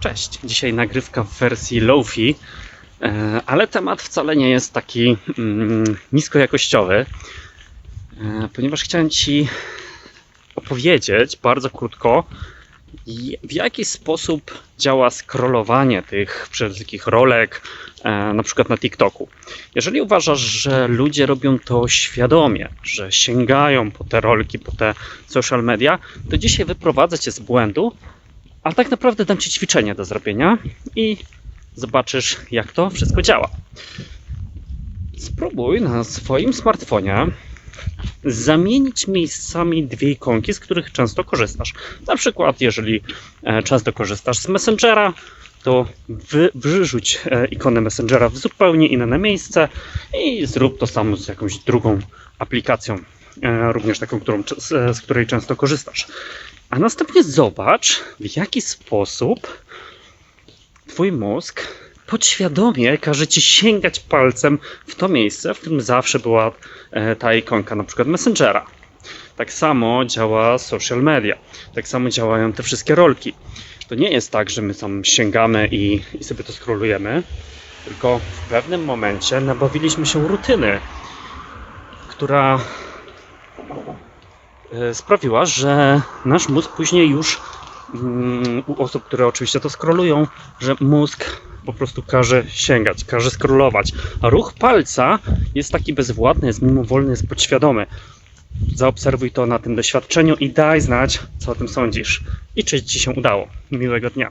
Cześć, dzisiaj nagrywka w wersji Lofi, e, ale temat wcale nie jest taki mm, niskojakościowy, e, ponieważ chciałem Ci opowiedzieć bardzo krótko, w jaki sposób działa scrollowanie tych wszelkich rolek, e, na przykład na TikToku. Jeżeli uważasz, że ludzie robią to świadomie, że sięgają po te rolki, po te social media, to dzisiaj wyprowadzę Cię z błędu, a tak naprawdę dam Ci ćwiczenie do zrobienia i zobaczysz, jak to wszystko działa. Spróbuj na swoim smartfonie zamienić miejscami dwie ikonki, z których często korzystasz. Na przykład, jeżeli e, często korzystasz z Messengera, to wy, wyrzuć e, ikonę Messengera w zupełnie inne miejsce i zrób to samo z jakąś drugą aplikacją, e, również taką, którą, z której często korzystasz. A następnie zobacz, w jaki sposób Twój mózg podświadomie każe Ci sięgać palcem w to miejsce, w którym zawsze była e, ta ikonka, na przykład Messengera. Tak samo działa social media. Tak samo działają te wszystkie rolki. To nie jest tak, że my tam sięgamy i, i sobie to scrollujemy, tylko w pewnym momencie nabawiliśmy się rutyny, która sprawiła, że nasz mózg później już mm, u osób, które oczywiście to scrollują, że mózg po prostu każe sięgać, każe scrollować. A ruch palca jest taki bezwładny, jest mimowolny, jest podświadomy. Zaobserwuj to na tym doświadczeniu i daj znać, co o tym sądzisz. I czy Ci się udało. Miłego dnia.